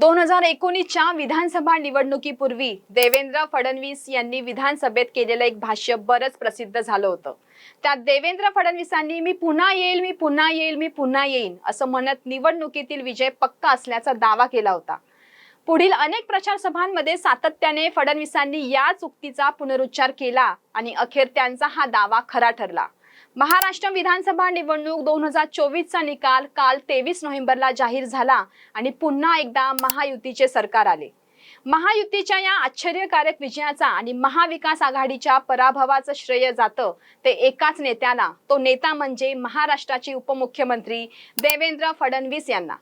दोन हजार एकोणीसच्या विधानसभा निवडणुकीपूर्वी देवेंद्र फडणवीस यांनी विधानसभेत केलेलं एक भाष्य बरंच प्रसिद्ध झालं होतं. त्यात देवेंद्र फडणवीसांनी मी पुन्हा येईल मी पुन्हा येईल मी पुन्हा येईन असं म्हणत निवडणुकीतील विजय पक्का असल्याचा दावा केला होता. पुढील अनेक प्रचार सभांमध्ये सातत्याने फडणवीसांनी या चुक्तीचा पुनरुच्चार केला आणि अखेर त्यांचा हा दावा खरा ठरला. महाराष्ट्र विधानसभा निवडणूक दोन हजार चोवीसचा निकाल काल तेवीस नोव्हेंबरला जाहीर झाला आणि पुन्हा एकदा महायुतीचे सरकार आले. महायुतीच्या या आश्चर्यकारक विजयाचा आणि महाविकास आघाडीच्या पराभवाचं श्रेय जातं ते एकाच नेत्याला. तो नेता म्हणजे महाराष्ट्राचे उपमुख्यमंत्री देवेंद्र फडणवीस यांना.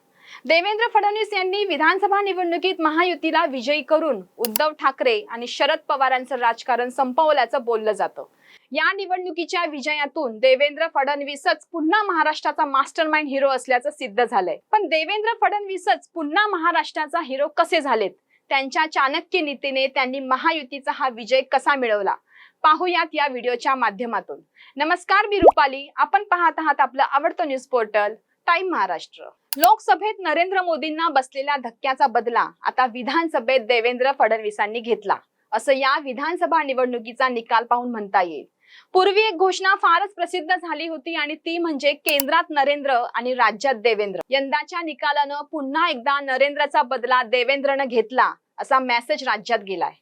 देवेंद्र फडणवीस यांनी विधानसभा निवडणुकीत महायुतीला विजयी करून उद्धव ठाकरे आणि शरद पवारांचं राजकारण संपवल्याचं बोललं जातं. या निवडणुकीच्या विजयातून देवेंद्र फडणवीसच पुन्हा महाराष्ट्राचा मास्टर माइंड हिरो असल्याचं सिद्ध झालंय. पण देवेंद्र फडणवीसच पुन्हा महाराष्ट्राचा हिरो कसे झालेत? त्यांच्या चाणक्य नीतीने त्यांनी महायुतीचा हा विजय कसा मिळवला? पाहूयात या व्हिडिओच्या माध्यमातून. नमस्कार मी रुपाली. आपण पाहत आहात आपलं आवडतं न्यूज पोर्टल टाइम महाराष्ट्र लोकसभेत नरेंद्र मोदींना बसलेल्या धक्क्याचा बदला आता विधानसभेत देवेंद्र फडणवीसांनी घेतला. असं या विधानसभा निवडणुकीचा निकाल पाहून म्हणता येईल. पूर्वी एक घोषणा फारच प्रसिद्ध झाली होती आणि ती म्हणजे केंद्रात नरेंद्र आणि राज्यात देवेंद्र. यंदाच्या निकालानं पुन्हा एकदा नरेंद्रचा बदला देवेंद्रनं घेतला असा मेसेज राज्यात गेलाय.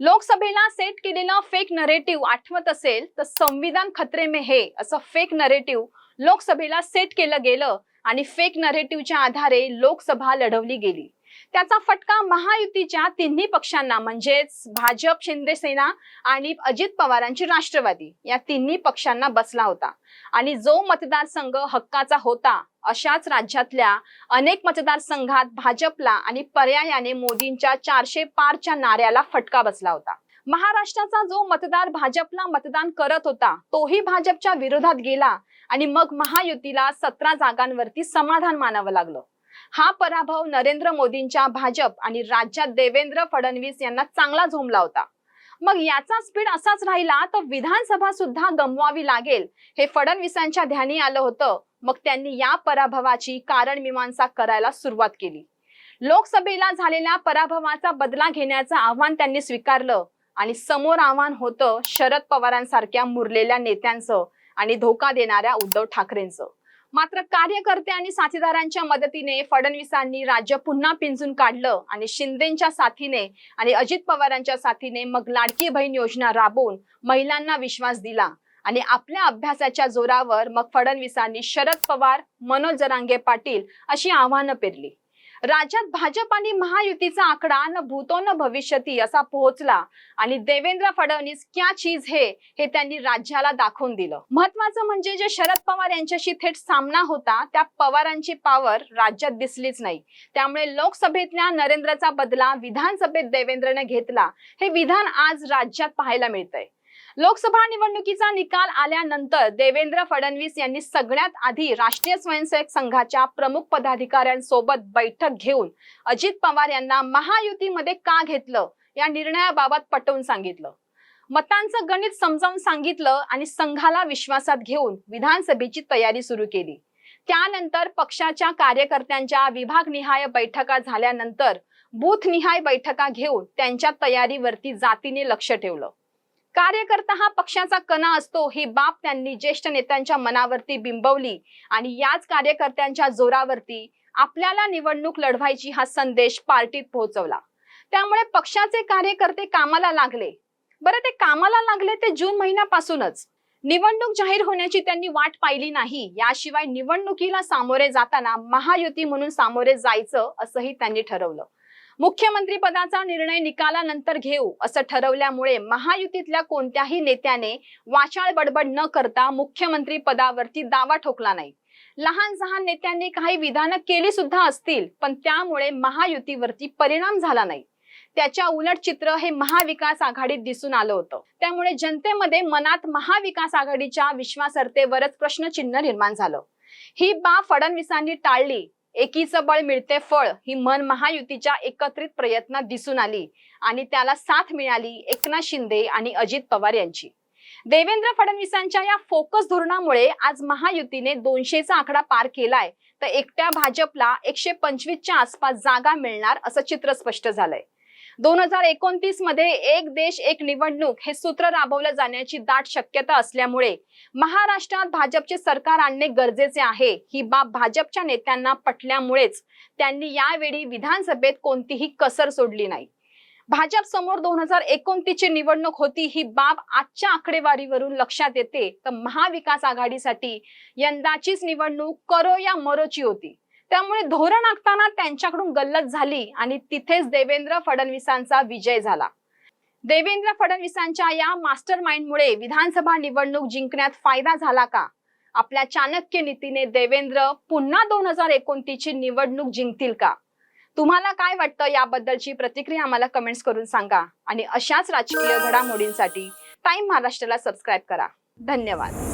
लोकसभेला सेट केलेलं फेक नरेटिव्ह आठवत असेल तर संविधान खतरे में हे असं फेक नरेटिव्ह लोकसभेला सेट केलं गेलं आणि फेक नरेटिव्हच्या आधारे लोकसभा लढवली गेली. त्याचा फटका महायुतीच्या तिन्ही पक्षांना म्हणजेच भाजप शिंदेसेना आणि अजित पवारांची राष्ट्रवादी या तिन्ही पक्षांना बसला होता. आणि जो मतदारसंघ हक्काचा होता अशाच राज्यातल्या अनेक मतदारसंघात भाजपला आणि पर्यायाने मोदींच्या चारशे पारच्या नाऱ्याला फटका बसला होता. महाराष्ट्राचा जो मतदार भाजपला मतदान करत होता तोही भाजपच्या विरोधात गेला आणि मग महायुतीला सतरा जागांवरती समाधान मानावं लागलं. हा पराभव नरेंद्र मोदींच्या भाजप आणि राज्यात देवेंद्र फडणवीस यांना चांगला झोमला होता. मग याचा स्पीड असाच राहिला तर विधानसभा सुद्धा गमवावी लागेल हे फडणवीसांच्या ध्यानी आलं होतं. मग त्यांनी या पराभवाची कारण मीमांसा करायला सुरुवात केली. लोकसभेला झालेल्या पराभवाचा बदला घेण्याचं आव्हान त्यांनी स्वीकारलं आणि समोर आव्हान होतं शरद पवारांसारख्या मुरलेल्या नेत्यांचं आणि धोका देणाऱ्या उद्धव ठाकरेंचं. मात्र कार्यकर्ते आणि साथीदारांच्या मदतीने फडणवीसांनी राज्य पुन्हा पिंजून काढलं आणि शिंदेच्या साथीने आणि अजित पवारांच्या साथीने मग लाडकी बहीण योजना राबवून महिलांना विश्वास दिला. आणि आपल्या अभ्यासाच्या जोरावर मग फडणवीसांनी शरद पवार मनोज जरांगे पाटील अशी आव्हानं पेरली. राज्यात भाजप आणि महायुतीचा आकडा न भूतो न भविष्यती असा पोहोचला. आणि देवेंद्र फडणवीस क्या चीज हे हे त्यांनी राज्याला दाखवून दिलं. महत्वाचं म्हणजे जे शरद पवार यांच्याशी थेट सामना होता त्या पवारांची पावर राज्यात दिसलीच नाही. त्यामुळे लोकसभेतल्या नरेंद्रचा बदला विधानसभेत देवेंद्रने घेतला. हे विधान आज राज्यात पाहायला मिळतंय. लोकसभा निवडणुकीचा निकाल आल्यानंतर देवेंद्र फडणवीस यांनी सगळ्यात आधी राष्ट्रीय स्वयंसेवक संघाच्या प्रमुख पदाधिकाऱ्यांसोबत बैठक घेऊन अजित पवार यांना महायुतीमध्ये का घेतलं या निर्णयाबाबत पटवून सांगितलं. मतांचं गणित समजावून सांगितलं आणि संघाला विश्वासात घेऊन विधानसभेची तयारी सुरू केली. त्यानंतर पक्षाच्या कार्यकर्त्यांच्या विभागनिहाय बैठका झाल्यानंतर बूथनिहाय बैठका घेऊन त्यांच्या तयारीवरती जातीने लक्ष ठेवलं. कार्यकर्ता हा पक्षाचा कणा असतो ही बाब त्यांनी ज्येष्ठ नेत्यांच्या मनावरती बिंबवली. आणि याच कार्यकर्त्यांच्या जोरावरती आपल्याला निवडणूक लढवायची हा संदेश पार्टीत पोहोचवला. त्यामुळे पक्षाचे कार्यकर्ते कामाला लागले. बरं ते कामाला लागले ते जून महिन्यापासूनच. निवडणूक जाहीर होण्याची त्यांनी वाट पाहिली नाही. याशिवाय निवडणुकीला सामोरे जाताना महायुती म्हणून सामोरे जायचं असंही त्यांनी ठरवलं. मुख्यमंत्री पदाचा निर्णय निकालानंतर घेऊ असं ठरवल्यामुळे महायुतीतल्या कोणत्याही नेत्याने वाचाळ बडबड न करता मुख्यमंत्री पदावरती दावा ठोकला नाही. लहान सहान नेत्यांनी काही विधानं केली सुद्धा असतील पण त्यामुळे महायुतीवरती परिणाम झाला नाही. त्याच्या उलट चित्र हे महाविकास आघाडीत दिसून आलं होतं. त्यामुळे जनतेमध्ये मनात महाविकास आघाडीच्या विश्वासार्हतेवरच प्रश्नचिन्ह निर्माण झालं. ही बाब फडणवीसांनी टाळली एकीचं बळ मिळते फळ. ही मन महायुतीच्या एकत्रित प्रयत्नात दिसून आली आणि त्याला साथ मिळाली एकनाथ शिंदे आणि अजित पवार यांची. देवेंद्र फडणवीसांच्या या फोकस धोरणामुळे आज महायुतीने दोनशेचा आकडा पार केलाय. तर एकट्या भाजपला एकशे पंचवीसच्या आसपास जागा मिळणार असं चित्र स्पष्ट झालंय. दोन हजार एकोणतीसमध्ये एक देश एक निवडणूक हे सूत्र राबवलं जाण्याची दाट शक्यता असल्यामुळे महाराष्ट्रात भाजपचे सरकार आणणे गरजेचे आहे. ही बाब भाजपच्या नेत्यांना पटल्यामुळेच त्यांनी यावेळी विधानसभेत कोणतीही कसर सोडली नाही. भाजप समोर दोन हजार एकोणतीसची निवडणूक होती ही बाब आजच्या आकडेवारीवरून लक्षात येते. तर महाविकास आघाडीसाठी यंदाचीच निवडणूक करो या मरोची होती. त्यामुळे धोरण आखताना त्यांच्याकडून गल्लत झाली आणि तिथेच देवेंद्र फडणवीसांचा विजय झाला. देवेंद्र फडणवीसांच्या या मास्टर माइंडमुळे विधानसभा निवडणूक जिंकण्यात फायदा झाला का? आपल्या चाणक्य नीतीने देवेंद्र पुन्हा दोन हजार एकोणतीसची निवडणूक जिंकतील का? तुम्हाला काय वाटतं याबद्दलची प्रतिक्रिया आम्हाला कमेंट्स करून सांगा आणि अशाच राजकीय घडामोडींसाठी टाइम महाराष्ट्राला सबस्क्राईब करा. धन्यवाद.